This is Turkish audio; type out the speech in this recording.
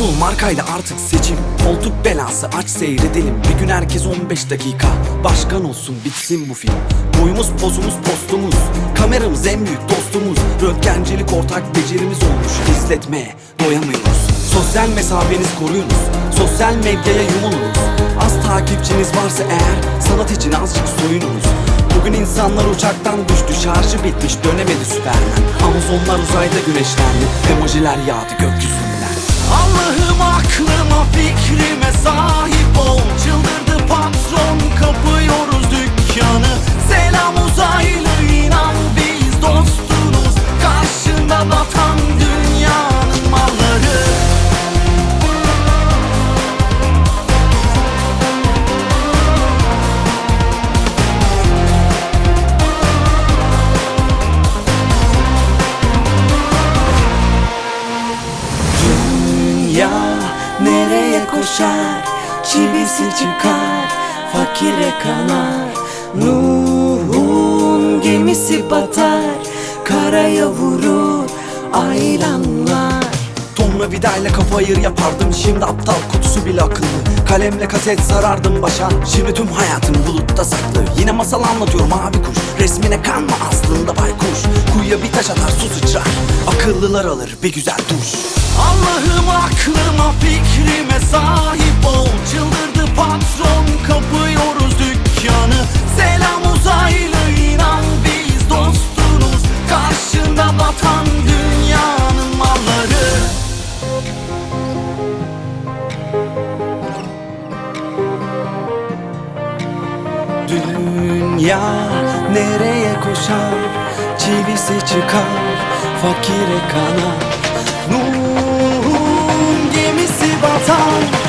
Konsul markayla artık seçim. Koltuk belası aç seyredelim. Bir gün herkes 15 dakika. Başkan olsun bitsin bu film. Boyumuz pozumuz postumuz. Kameramız en büyük dostumuz. Röntgencilik ortak becerimiz olmuş. İzletmeye doyamıyoruz. Sosyal mesafeniz koruyunuz. Sosyal medyaya yumulunuz Az takipçiniz varsa eğer Sanat için azıcık soyununuz. Bugün insanlar uçaktan düştü Şarjı bitmiş dönemedi Süpermen. Amazonlar uzayda güneşlendi Emojiler yağdı gökyüzünden Allah'ım aklıma fikrime sahip ol. Çıldırdı Dünya nereye koşar? Çivisi çıkar Fakire kanar. Nuh'un gemisi batar Karaya vurur Aylanlar Tonla vidayla kafa ayır yapardım Şimdi aptal kutusu bile akıllı Kalemle kaset sarardım başa. Şimdi tüm hayatım bulutta saklı. Yine masal anlatıyorum abi kuş. Resmine kanma aslında baykuş. Kuyuya bir taş atar su sıçrar. Akıllılar alır bir güzel duş. Allah'ım aklıma fikrime sahip ol. Çıldırdı patron Dünya nereye koşar? Çivisi çıkar Fakire kanar. Nuh'un gemisi batar